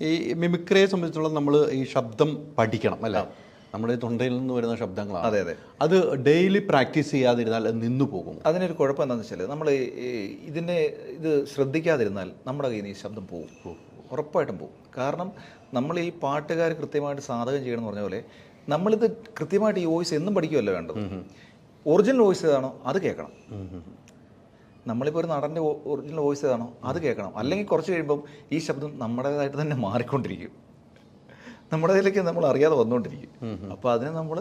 ഈ മിമിക്രിയെ സംബന്ധിച്ചുള്ള നമ്മൾ ഈ ശബ്ദം പഠിക്കണം അല്ല? നമ്മുടെ ഈ തൊണ്ടയിൽ നിന്ന് വരുന്ന ശബ്ദങ്ങളാണ്. അതെ അതെ. അത് ഡെയിലി പ്രാക്ടീസ് ചെയ്യാതിരുന്നാൽ അത് നിന്നു പോകും. അതിനൊരു കുഴപ്പം എന്താണെന്ന് വെച്ചാൽ നമ്മൾ ഇതിനെ ഇത് ശ്രദ്ധിക്കാതിരുന്നാൽ നമ്മുടെ കയ്യിൽ നിന്ന് ഈ ശബ്ദം പോകും. ഉറപ്പായിട്ടും പോകും. കാരണം നമ്മൾ ഈ പാട്ടുകാർ കൃത്യമായിട്ട് സാധകം ചെയ്യണം എന്ന് പറഞ്ഞ പോലെ നമ്മളിത് കൃത്യമായിട്ട് ഈ വോയിസ് എന്നും പഠിക്കുമല്ലോ വേണ്ടത്. ഒറിജിനൽ വോയിസ് ഏതാണോ അത് കേൾക്കണം. നമ്മളിപ്പോൾ ഒരു നടന്റെ ഒറിജിനൽ വോയിസ് ഏതാണോ അത് കേൾക്കണം. അല്ലെങ്കിൽ കുറച്ച് കഴിയുമ്പം ഈ ശബ്ദം നമ്മുടേതായിട്ട് തന്നെ മാറിക്കൊണ്ടിരിക്കും. നമ്മുടെ ഇതിലേക്ക് നമ്മൾ അറിയാതെ വന്നുകൊണ്ടിരിക്കും അപ്പോൾ അതിനെ നമ്മൾ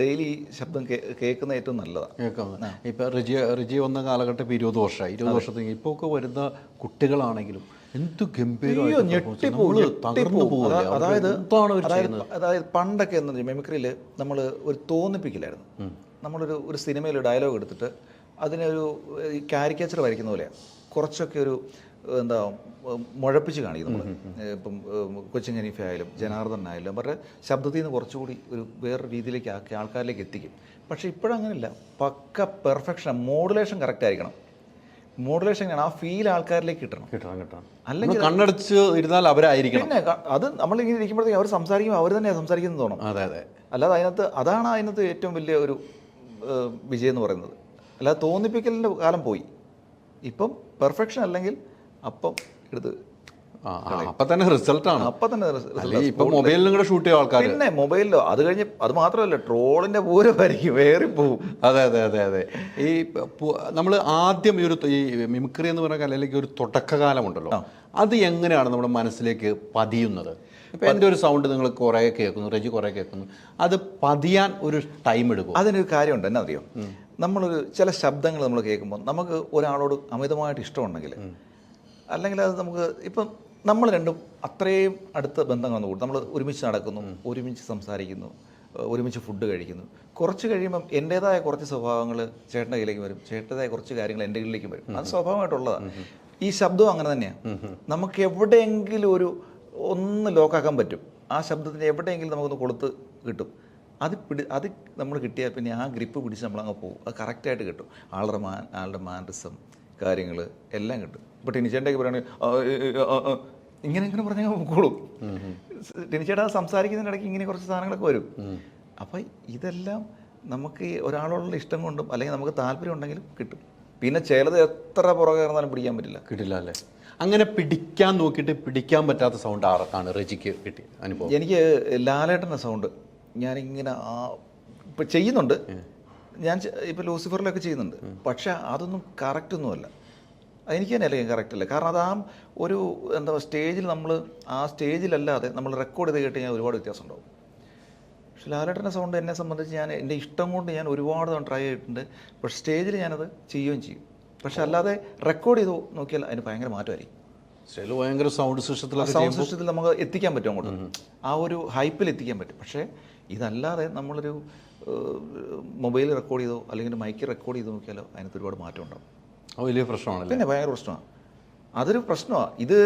ഡെയിലി ശബ്ദം കേൾക്കുന്ന ഏറ്റവും നല്ലതാണ് കേൾക്കാം ഇപ്പൊ റിജി റിജി വന്ന കാലഘട്ടം ഇപ്പോൾ ഇരുപത് വർഷമായി. ഇരുപത് വർഷത്തേക്ക് ഇപ്പോൾ ഒക്കെ വരുന്ന കുട്ടികളാണെങ്കിലും എന്ത് അതായത് അതായത് പണ്ടൊക്കെ എന്ന് മെമിക്രിയിൽ നമ്മൾ ഒരു തോന്നിപ്പിക്കില്ലായിരുന്നു. നമ്മളൊരു ഒരു സിനിമയിൽ ഡയലോഗ് എടുത്തിട്ട് അതിനൊരു ഈ കാരിക്കേച്ചർ വരയ്ക്കുന്ന പോലെ കുറച്ചൊക്കെ ഒരു എന്താ മുഴപ്പിച്ച് കാണിക്കും നമ്മൾ ഇപ്പം കൊച്ചിൻ ഹനീഫ ആയാലും ജനാർദ്ദൻ ആയാലും അവരുടെ ശബ്ദത്തിൽ നിന്ന് കുറച്ചുകൂടി ഒരു വേറെ രീതിയിലേക്ക് ആക്കി ആൾക്കാരിലേക്ക് എത്തിക്കും. പക്ഷേ ഇപ്പോഴങ്ങനെയല്ല പക്ക പെർഫെക്ഷൻ മോഡുലേഷൻ കറക്റ്റ് ആയിരിക്കണം. മോഡുലേഷൻ ആ ഫീൽ ആൾക്കാരിലേക്ക് കിട്ടണം. കിട്ടണം കിട്ടണം. അല്ലെങ്കിൽ- കണ്ണടച്ച് ഇരുന്നാൽ അവരായിരിക്കണം. പിന്നെ അത് നമ്മളിങ്ങനെ ഇരിക്കുമ്പോഴത്തേക്ക് അവർ സംസാരിക്കുമ്പോൾ അവർ തന്നെ സംസാരിക്കുന്നത് തോന്നണം. അതെ അതെ. അല്ലാതെ അതിനകത്ത് അതാണ് അതിനകത്ത് ഏറ്റവും വലിയ ഒരു വിജയം എന്ന് പറയുന്നത്. അല്ലാതെ തോന്നിപ്പിക്കലിന്റെ കാലം പോയി. ഇപ്പം പെർഫെക്ഷൻ അല്ലെങ്കിൽ അപ്പം എടുത്ത് ആ ആ, അപ്പൊ തന്നെ റിസൾട്ട് ആണ്. അപ്പം തന്നെ മൊബൈലിലും കൂടെ ഷൂട്ട് ആൾക്കാർ പിന്നെ മൊബൈലിലോ അത് കഴിഞ്ഞ് അത് മാത്രമല്ല ട്രോളിന്റെ പൂരമായിരിക്കും പോവും. അതെ അതെ അതെ അതെ. ഈ നമ്മൾ ആദ്യം ഈ ഒരു ഈ മിമിക്രി എന്ന് പറയുന്ന കലയിലേക്ക് ഒരു തുടക്കകാലമുണ്ടല്ലോ. അത് എങ്ങനെയാണ് നമ്മുടെ മനസ്സിലേക്ക് പതിയുന്നത്? ഇപ്പൊ എന്റെ ഒരു സൗണ്ട് നിങ്ങൾ കുറേ കേൾക്കുന്നു റെജി കുറേ കേൾക്കുന്നു. അത് പതിയാൻ ഒരു ടൈം എടുക്കും. അതിനൊരു കാര്യമുണ്ട് എന്നാ അറിയോ നമ്മളൊരു ചില ശബ്ദങ്ങൾ നമ്മൾ കേൾക്കുമ്പോൾ നമുക്ക് ഒരാളോട് അമിതമായിട്ട് ഇഷ്ടമുണ്ടെങ്കിൽ അല്ലെങ്കിൽ അത് നമുക്ക് ഇപ്പം നമ്മൾ രണ്ടും അത്രയും അടുത്ത ബന്ധങ്ങൾ കൂടും. നമ്മൾ ഒരുമിച്ച് നടക്കുന്നു ഒരുമിച്ച് സംസാരിക്കുന്നു ഒരുമിച്ച് ഫുഡ് കഴിക്കുന്നു. കുറച്ച് കഴിയുമ്പം എന്റേതായ കുറച്ച് സ്വഭാവങ്ങൾ ചേട്ടന്റെ കയ്യിലേക്ക് വരും ചേട്ടന്റെതായ കുറച്ച് കാര്യങ്ങൾ എന്റെ കയ്യിലേക്ക് വരും. അത് സ്വാഭാവികമായിട്ടുള്ളതാണ് ഈ ശബ്ദവും അങ്ങനെ തന്നെയാണ് നമുക്ക് എവിടെയെങ്കിലും ഒരു ഒന്ന് ലോക്കാക്കാൻ പറ്റും. ആ ശബ്ദത്തിന് എവിടെയെങ്കിലും നമുക്കൊന്ന് കൊടുത്ത് കിട്ടും. അത് പിടി അത് നമ്മൾ കിട്ടിയാൽ പിന്നെ ആ ഗ്രിപ്പ് പിടിച്ച് നമ്മളങ്ങ് പോകും. അത് കറക്റ്റായിട്ട് കിട്ടും. ആളുടെ മാൻ ആളുടെ മാനറിസം കാര്യങ്ങൾ എല്ലാം കിട്ടും. ഇപ്പോൾ ടിനിച്ചേട്ടൊക്കെ പറയുകയാണെങ്കിൽ ഇങ്ങനെ ഇങ്ങനെ പറഞ്ഞാൽ പോക്കോളും. ടിനിച്ചേട്ടാ സംസാരിക്കുന്നതിനിടയ്ക്ക് ഇങ്ങനെ കുറച്ച് സാധനങ്ങളൊക്കെ വരും. അപ്പോൾ ഇതെല്ലാം നമുക്ക് ഒരാളോടുള്ള ഇഷ്ടം കൊണ്ടും അല്ലെങ്കിൽ നമുക്ക് താല്പര്യം ഉണ്ടെങ്കിലും കിട്ടും. പിന്നെ ചിലത് എത്ര പുറകെ നടന്നാലും പിടിക്കാൻ പറ്റില്ല. കിട്ടില്ല അല്ലേ? അങ്ങനെ പിടിക്കാൻ നോക്കിയിട്ട് പിടിക്കാൻ പറ്റാത്ത സൗണ്ട് ആർക്കാണ് റെജിക്ക് കിട്ടിയ അനുഭവം. എനിക്ക് ലാലേട്ടന്റെ സൗണ്ട് ഞാനിങ്ങനെ ആ ഇപ്പം ചെയ്യുന്നുണ്ട്. ഞാൻ ഇപ്പോൾ ഇപ്പം ലൂസിഫറിലൊക്കെ ചെയ്യുന്നുണ്ട്. പക്ഷെ അതൊന്നും കറക്റ്റ് ഒന്നുമല്ല. എനിക്ക് തന്നെ അല്ലെങ്കിൽ കറക്റ്റ് അല്ല. കാരണം അത് ആ ഒരു എന്താ സ്റ്റേജിൽ നമ്മൾ ആ സ്റ്റേജിലല്ലാതെ നമ്മൾ റെക്കോർഡ് ചെയ്ത് കേട്ട് കഴിഞ്ഞാൽ ഒരുപാട് വ്യത്യാസം ഉണ്ടാവും. പക്ഷെ ലാലേട്ടന്റെ സൗണ്ട് എന്നെ സംബന്ധിച്ച് ഞാൻ എന്റെ ഇഷ്ടം കൊണ്ട് ഞാൻ ഒരുപാട് തവണ ട്രൈ ചെയ്തിട്ടുണ്ട്. പക്ഷെ സ്റ്റേജിൽ ഞാനത് ചെയ്യുകയും ചെയ്യും. പക്ഷെ അല്ലാതെ റെക്കോർഡ് ചെയ്തു നോക്കിയാൽ അതിന് ഭയങ്കര മാറ്റമായിരിക്കും. ഭയങ്കര സൗണ്ട് സിസ്റ്റത്തിലൊക്കെ സൗണ്ട് സിസ്റ്റത്തിൽ നമുക്ക് എത്തിക്കാൻ പറ്റും അങ്ങോട്ട്. ആ ഒരു ഹൈപ്പിൽ എത്തിക്കാൻ പറ്റും. പക്ഷേ ഇതല്ലാതെ നമ്മളൊരു മൊബൈൽ റെക്കോർഡ് ചെയ്തോ അല്ലെങ്കിൽ മൈക്ക് റെക്കോർഡ് ചെയ്ത് നോക്കിയാലോ അതിനകത്ത് ഒരുപാട് മാറ്റം ഉണ്ടാവും. വലിയ പ്രശ്നമാണ് പിന്നെ ഭയങ്കര പ്രശ്നമാണ്. അതൊരു പ്രശ്നമാണ് ഇത്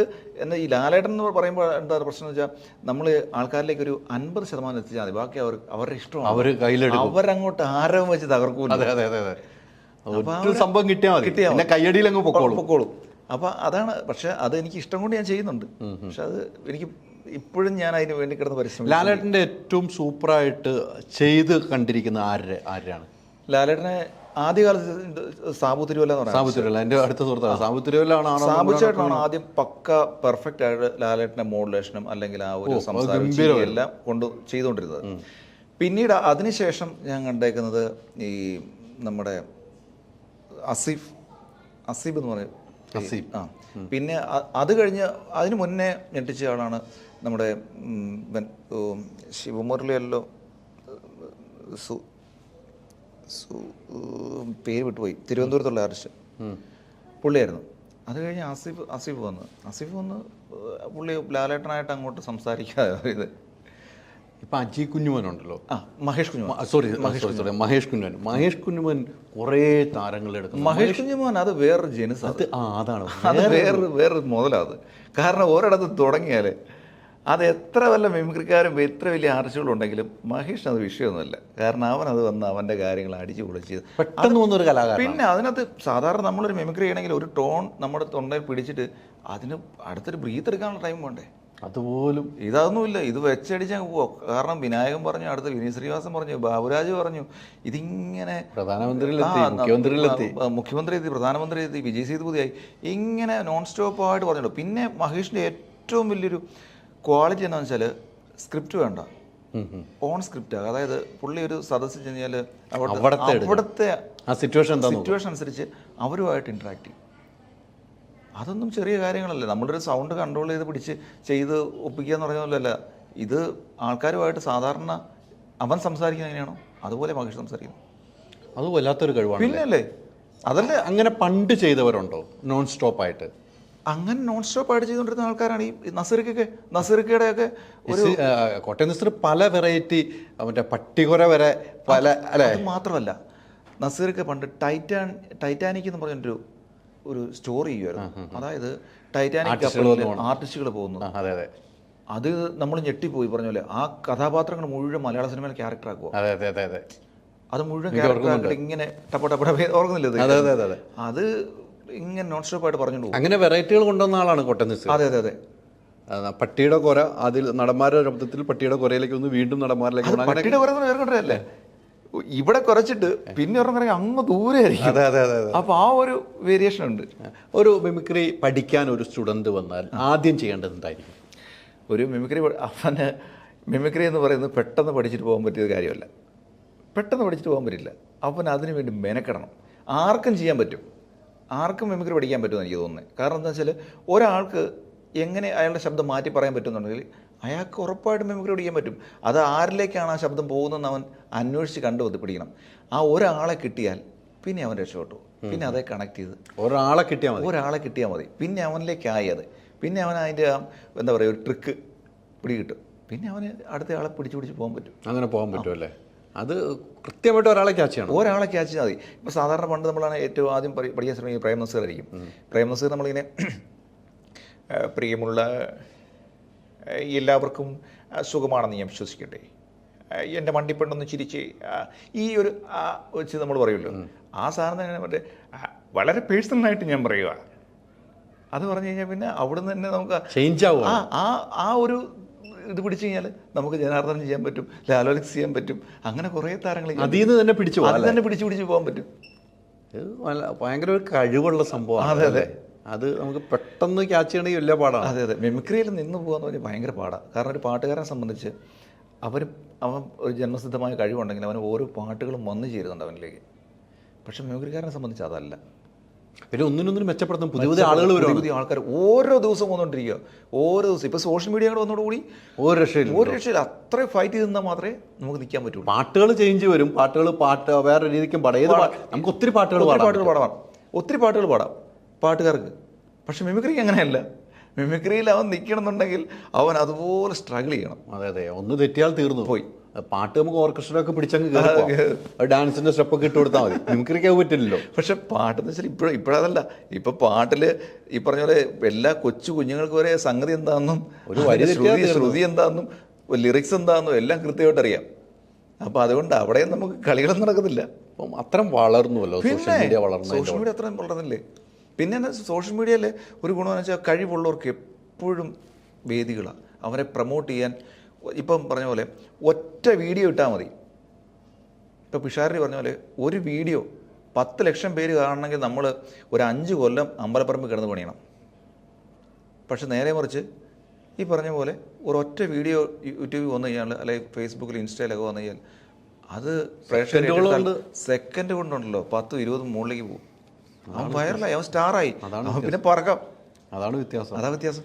എന്താ ഈ ലാലേട്ടൻ എന്ന് പറയുമ്പോൾ എന്താ പ്രശ്നം എന്ന് വെച്ചാൽ നമ്മൾ ആൾക്കാരിലേക്ക് ഒരു അൻപത് ശതമാനം എത്തിച്ചാൽ മതി. ബാക്കി അവർ അവരുടെ ഇഷ്ടമാണ്. അവർ കയ്യിലെടുക്കും. അവരങ്ങോട്ട് ആരവം വെച്ച് തകർക്കൂല അതെ അതെ അതെ സംഭവം കിട്ടിയാൽ കിട്ടിയാൽ കയ്യടിയിൽ അങ്ങ് പൊക്കോളും. പൊക്കോളും. അപ്പോൾ അതാണ് പക്ഷെ അത് എനിക്ക് ഇഷ്ടം കൊണ്ട് ഞാൻ ചെയ്യുന്നുണ്ട്. പക്ഷെ അത് എനിക്ക് ഇപ്പോഴും ഞാൻ അതിന് വേണ്ടി കിടന്ന് പരിശ്രമിക്കും ലാലേട്ടന്റെ ഏറ്റവും സൂപ്പറായിട്ട് ചെയ്ത് കണ്ടിരിക്കുന്ന ആരുടെ ആരാണ്? ലാലേട്ടനെ ആദ്യകാലത്ത് സാബു തിരുവല്ല എന്ന് എന്റെ അടുത്ത സുഹൃത്താണ്. സാബുത്തിരുവല്ലാണ് സാബു ചേട്ടനാണ് ആദ്യം പക്ക പെർഫെക്റ്റ് ആയിട്ട് ലാലേട്ടന്റെ മോഡുലേഷനും അല്ലെങ്കിൽ ആ ഒരു സംസാരം എല്ലാം കൊണ്ട് ചെയ്തുകൊണ്ടിരുന്നത്. പിന്നീട് അതിനുശേഷം ഞാൻ കണ്ടേക്കുന്നത് ഈ നമ്മുടെ അസീഫ് അസീബ് എന്ന് പറയും. ആ. പിന്നെ അത് കഴിഞ്ഞ് അതിന് മുന്നേ ഞെട്ടിച്ച ആളാണ് നമ്മുടെ ശിവമുരളിയല്ലോ സു സു പേര് വിട്ടുപോയി. തിരുവനന്തപുരത്തുള്ള ആർട്ടിസ്റ്റ് പുള്ളിയായിരുന്നു. അത് കഴിഞ്ഞ് ആസിഫ് ആസിഫ് വന്ന്. ആസിഫ് വന്ന് പുള്ളി ലാലേട്ടനായിട്ട് അങ്ങോട്ട് സംസാരിക്കാതെ ഇത് ഇപ്പം അജി കുഞ്ഞുമനുണ്ടല്ലോ ആ Mahesh Kunjumon. Sorry Mahesh sorry Mahesh Kunjumon. Mahesh Kunjumon കുറേ താരങ്ങൾ മഹേഷ് കുഞ്ഞുമോൻ അത് വേറൊരു ജനുസ്. അത് ആ അതാണ്. അത് വേറൊരു വേറൊരു മുതലാത് കാരണം ഒരിടത്ത് തുടങ്ങിയാൽ അത് എത്ര വല്ല മിമിക്രിക്കാരും എത്ര വലിയ ആർച്ചുകളുണ്ടെങ്കിലും മഹേഷ് അത് വിഷയമൊന്നുമല്ല. കാരണം അവൻ അത് വന്ന് അവന്റെ കാര്യങ്ങൾ അടിച്ചു പൊളിച്ച്. പെട്ടെന്ന് വന്നൊരു കലാകാരൻ പിന്നെ അതിനകത്ത് സാധാരണ നമ്മളൊരു മിമിക്രി ചെയ്യണമെങ്കിൽ ഒരു ടോൺ നമ്മുടെ തൊണ്ടയിൽ പിടിച്ചിട്ട് അതിന് അടുത്തൊരു ബ്രീത്ത് എടുക്കാനുള്ള ടൈം വേണ്ടേ? അതുപോലും. ഇതൊന്നുമില്ല. ഇത് വെച്ചടിച്ച് അങ്ങ് പോവാം. കാരണം വിനായകൻ പറഞ്ഞു അടുത്ത വിനീത് ശ്രീനിവാസൻ പറഞ്ഞു ബാബുരാജ് പറഞ്ഞു. ഇതിങ്ങനെ പ്രധാനമന്ത്രിയിലെത്തി മുഖ്യമന്ത്രി എത്തി പ്രധാനമന്ത്രി എത്തി വിജയ് സേതുപതിയായി. ഇങ്ങനെ നോൺ സ്റ്റോപ്പായിട്ട് പറഞ്ഞിട്ടുണ്ട് പിന്നെ മഹേഷിന്റെ ഏറ്റവും വലിയൊരു ക്വാളിറ്റി എന്താണെന്ന് വെച്ചാൽ സ്ക്രിപ്റ്റ് വേണ്ട. ഓൺ സ്ക്രിപ്റ്റ് അതായത് പുള്ളി ഒരു സദസ്സിൽ ചെന്നാൽ അവിടുത്തെ സിറ്റുവേഷൻ സിറ്റുവേഷൻ അനുസരിച്ച് അവരുമായിട്ട് ഇന്ററാക്ട് ചെയ്യും. അതൊന്നും ചെറിയ കാര്യങ്ങളല്ല. നമ്മളൊരു സൗണ്ട് കൺട്രോൾ ചെയ്ത് പിടിച്ച് ചെയ്ത് ഒപ്പിക്കുക എന്ന് പറഞ്ഞ പോലെയല്ല. ഇത് ആൾക്കാരുമായിട്ട് സാധാരണ അവൻ സംസാരിക്കുന്നത് എങ്ങനെയാണോ അതുപോലെ മഹേഷ് സംസാരിക്കുന്നു. അത് വല്ലാത്തൊരു കഴിവാണ് പിന്നെ അല്ലേ അതല്ലേ? അങ്ങനെ പണ്ട് ചെയ്തവരുണ്ടോ? നോൺ സ്റ്റോപ്പ് ആയിട്ട്? അങ്ങനെ നോൺ സ്റ്റോപ്പ് ആയിട്ട് ചെയ്തുകൊണ്ടിരുന്ന ആൾക്കാരാണ് ഈ നസീർക്കൊക്കെ നസീർക്കയുടെ ഒക്കെ ഒരു കോട്ടയം നിസ്റ്റർ പല വെറൈറ്റി മറ്റേ പട്ടികുര വരെ പല അല്ലേ? മാത്രമല്ല നസീർക്ക് പണ്ട് ടൈറ്റാൻ ടൈറ്റാനിക് എന്ന് പറഞ്ഞൊരു ഒരു സ്റ്റോറി ചെയ്യുമായിരുന്നു അതായത് ടൈറ്റാനിക് കപ്പലിൽ ആർട്ടിസ്റ്റുകൾ പോകുന്നു. അതെ അതെ. അത് നമ്മൾ ഞെട്ടിപ്പോയി പറഞ്ഞ പോലെ. ആ കഥാപാത്രങ്ങൾ മുഴുവൻ മലയാള സിനിമയിൽ ക്യാരക്ടർ ആക്കുക അതെ അതെ അതെ അതെ. അത് മുഴുവൻ ക്യാരക്ടർ ഇങ്ങനെ ടപ്പ ടപ്പ ടപ്പ ഓർക്കുന്നില്ല? അതെ അതെ അതെ അതെ. ഇങ്ങനെ നോൺ സ്റ്റോപ്പ് ആയിട്ട് പറഞ്ഞു അങ്ങനെ വെറൈറ്റികൾ കൊണ്ടുവന്ന ആളാണ് നിസ്റ്റർ അതെ അതെ അതെ. പട്ടിയുടെ കൊര അതിൽ നടന്മാരുടെ ശബ്ദത്തിൽ പട്ടിയുടെ കൊരയിലേക്ക് വന്ന് വീണ്ടും നടന്മാരിലേക്ക് പട്ടിയുടെ കുറേ വേറെ കൊണ്ടല്ലേ? ഇവിടെ കുറച്ചിട്ട് പിന്നെ ഒരെണ്ണം അങ്ങ് ദൂരെ ആയിരിക്കും അതെ അതെ അതെ. അപ്പോൾ അപ്പൊ ആ ഒരു വേരിയേഷൻ ഉണ്ട്. ഒരു മിമിക്രി പഠിക്കാൻ ഒരു സ്റ്റുഡന്റ് വന്നാൽ ആദ്യം ചെയ്യേണ്ടത് എന്തായിരിക്കും? ഒരു മിമിക്രി അവന് മിമിക്രി എന്ന് പറയുന്നത് പെട്ടെന്ന് പഠിച്ചിട്ട് പോകാൻ പറ്റിയ കാര്യമല്ല. പെട്ടെന്ന് പഠിച്ചിട്ട് പോകാൻ പറ്റില്ല. അവൻ അതിനു വേണ്ടി മെനക്കെടണം. ആർക്കും ചെയ്യാൻ പറ്റും. ആർക്കും മിമിക്രി പഠിക്കാൻ പറ്റുമെന്ന് എനിക്ക് തോന്നുന്നത്. കാരണം എന്താ വെച്ചാൽ ഒരാൾക്ക് എങ്ങനെ അയാളുടെ ശബ്ദം മാറ്റി പറയാൻ പറ്റുന്നുണ്ടെങ്കിൽ അയാൾക്ക് ഉറപ്പായിട്ടും മിമിക്രി പഠിക്കാൻ പറ്റും. അത് ആരിലേക്കാണ് ആ ശബ്ദം പോകുന്നതെന്ന് അവൻ അന്വേഷിച്ച് കണ്ടു പിടിക്കണം ആ ഒരാളെ കിട്ടിയാൽ പിന്നെ അവൻ രക്ഷപ്പെട്ടു. പിന്നെ അതേ കണക്ട് ചെയ്ത്. ഒരാളെ കിട്ടിയാൽ മതി. ഒരാളെ കിട്ടിയാൽ മതി. പിന്നെ അവനിലേക്കായി അത്. പിന്നെ അവൻ അതിന്റെ എന്താ പറയുക ഒരു ട്രിക്ക് പിടികിട്ടും. പിന്നെ അവന് അടുത്ത ആളെ പിടിച്ച് പിടിച്ച് പോകാൻ പറ്റും. അങ്ങനെ പോകാൻ പറ്റും അല്ലേ? അത് കൃത്യമായിട്ട് ഒരാളെ ക്യാച്ച് ചെയ്യണം. ഒരാളെ ക്യാച്ച് ചെയ്താൽ മതി. ഇപ്പോൾ സാധാരണ പണ്ട് നമ്മളാണ് ഏറ്റവും ആദ്യം പഠി- പഠിക്കാൻ ശ്രമിക്കുന്നത് പ്രേം നസീർ നമ്മളിങ്ങനെ പ്രിയമുള്ള എല്ലാവർക്കും സുഖമാണെന്ന് ഞാൻ വിശ്വസിക്കട്ടെ. എന്റെ മണ്ടിപ്പെണ്ണൊന്ന് ചിരിച്ച് ഈ ഒരു വെച്ച് നമ്മൾ പറയുമല്ലോ. ആ സാധനം തന്നെ മറ്റേ വളരെ പേഴ്സണലായിട്ട് ഞാൻ പറയുക അത് പറഞ്ഞു കഴിഞ്ഞാൽ പിന്നെ അവിടെ നിന്ന് തന്നെ നമുക്ക് ചേഞ്ച് ആവും ആ ആ ആ ഒരു ഇത് പിടിച്ചു കഴിഞ്ഞാൽ നമുക്ക് ജനാർദ്ദനം ചെയ്യാൻ പറ്റും ലാലോലിക്സ് ചെയ്യാൻ പറ്റും അങ്ങനെ കുറേ താരങ്ങൾ അതിൽ നിന്ന് തന്നെ പിടിച്ചു അതിൽ തന്നെ പിടിച്ചു പിടിച്ച് പോകാൻ പറ്റും. ഭയങ്കര ഒരു കഴിവുള്ള സംഭവമാണ്. അതെ, അതെ. അത് നമുക്ക് പെട്ടെന്ന് ക്യാച്ച് ചെയ്യണമെങ്കിൽ വലിയ പാടാണ്. അതെ അതെ. മെമിക്രിയിൽ നിന്ന് പോകാന്ന് പറഞ്ഞാൽ ഭയങ്കര പാടാണ്. കാരണം ഒരു പാട്ടുകാരനെ സംബന്ധിച്ച് അവർ അവൻ ഒരു ജന്മസിദ്ധമായ കഴിവുണ്ടെങ്കിൽ അവന് ഓരോ പാട്ടുകളും വന്നു ചേരുന്നുണ്ട് അവനിലേക്ക്. പക്ഷെ മെമിക്രിക്കാരനെ സംബന്ധിച്ച് അതല്ല. പിന്നെ ഒന്നിനൊന്നിനും മെച്ചപ്പെടുത്തും പുതിയ പുതിയ ആളുകൾ വരും പുതിയ ആൾക്കാർ ഓരോ ദിവസം വന്നുകൊണ്ടിരിക്കുക. ഓരോ ദിവസം. ഇപ്പോൾ സോഷ്യൽ മീഡിയ കൂടെ വന്നതോടുകൂടി ഓരോ രക്ഷയില്ല. ഓരോ രക്ഷയില്ല. അത്രയും ഫൈറ്റ് ചെയ്ത് നിന്നാൽ മാത്രമേ നമുക്ക് നിൽക്കാൻ പറ്റുള്ളൂ. പാട്ടുകൾ ചേഞ്ച് വരും. പാട്ടുകൾ പാട്ട് വേറെ രീതിക്കും പാടാം. ഏത് നമുക്ക് ഒത്തിരി പാട്ടുകൾ പാട്ടുകൾ പാടാം. ഒത്തിരി പാട്ടുകൾ പാടാം. പാട്ടുകാർക്ക്. പക്ഷെ മിമിക്രി അങ്ങനെയല്ല. മിമിക്രിയിൽ അവൻ നിൽക്കണമെന്നുണ്ടെങ്കിൽ അവൻ അതുപോലെ സ്ട്രഗിൾ ചെയ്യണം. അതെ അതെ. ഒന്ന് തെറ്റിയാൽ തീർന്നു. പോയി. പാട്ട് നമുക്ക് ഓർക്കസ്ട്ര ഒക്കെ പിടിച്ചങ്ങ് ഡാൻസിന്റെ സ്റ്റെപ്പ് ഒക്കെ ഇട്ട് കൊടുത്താൽ മതി. മിമിക്രിക്ക് അത് പറ്റില്ലല്ലോ. പക്ഷെ പാട്ടെന്ന് വെച്ചാൽ ഇപ്പോഴും ഇപ്പോഴതല്ല. ഇപ്പൊ പാട്ടിൽ ഈ പറഞ്ഞ പോലെ എല്ലാ കൊച്ചു കുഞ്ഞുങ്ങൾക്ക് വരെ സംഗതി എന്താണെന്നും ഒരു വലിയ ശ്രുതി ശ്രുതി എന്താണെന്നും ലിറിക്സ് എന്താണെന്നും എല്ലാം കൃത്യമായിട്ട് അറിയാം അപ്പോൾ അതുകൊണ്ട് അവിടെയും നമുക്ക് കളികളൊന്നും നടക്കുന്നില്ല അപ്പം അത്രയും വളർന്നുവല്ലോ. സോഷ്യൽ മീഡിയ വളർന്നു സോഷ്യൽ മീഡിയ അത്രയും വളർന്നില്ലേ? പിന്നെ സോഷ്യൽ മീഡിയയിൽ ഒരു ഗുണമെന്ന് വെച്ചാൽ കഴിവുള്ളവർക്ക് എപ്പോഴും വേദികളാണ് അവരെ പ്രൊമോട്ട് ചെയ്യാൻ ഇപ്പം പറഞ്ഞ പോലെ ഒറ്റ വീഡിയോ ഇട്ടാൽ മതി. ഇപ്പോൾ പിഷാരി പറഞ്ഞ പോലെ ഒരു വീഡിയോ പത്ത് ലക്ഷം പേര് കാണണമെങ്കിൽ നമ്മൾ ഒരു അഞ്ച് കൊല്ലം അമ്പലപ്പറമ്പ് കിടന്ന് പണിയണം. പക്ഷെ നേരെ മറിച്ച് ഈ പറഞ്ഞ പോലെ ഒരൊറ്റ വീഡിയോ യൂട്യൂബിൽ വന്നു കഴിഞ്ഞാൽ അല്ലെങ്കിൽ ഫേസ്ബുക്കിൽ ഇൻസ്റ്റയിലൊക്കെ വന്നു കഴിഞ്ഞാൽ അത് സെക്കൻഡുകൾ സെക്കൻഡ് കൊണ്ടുണ്ടല്ലോ പത്തും ഇരുപതും മുകളിലേക്ക് പോകും. അവൻ വൈറലായി അവൻ സ്റ്റാറായി പിന്നെ പറക്കാം അതാണ് വ്യത്യാസം. അതാ വ്യത്യാസം.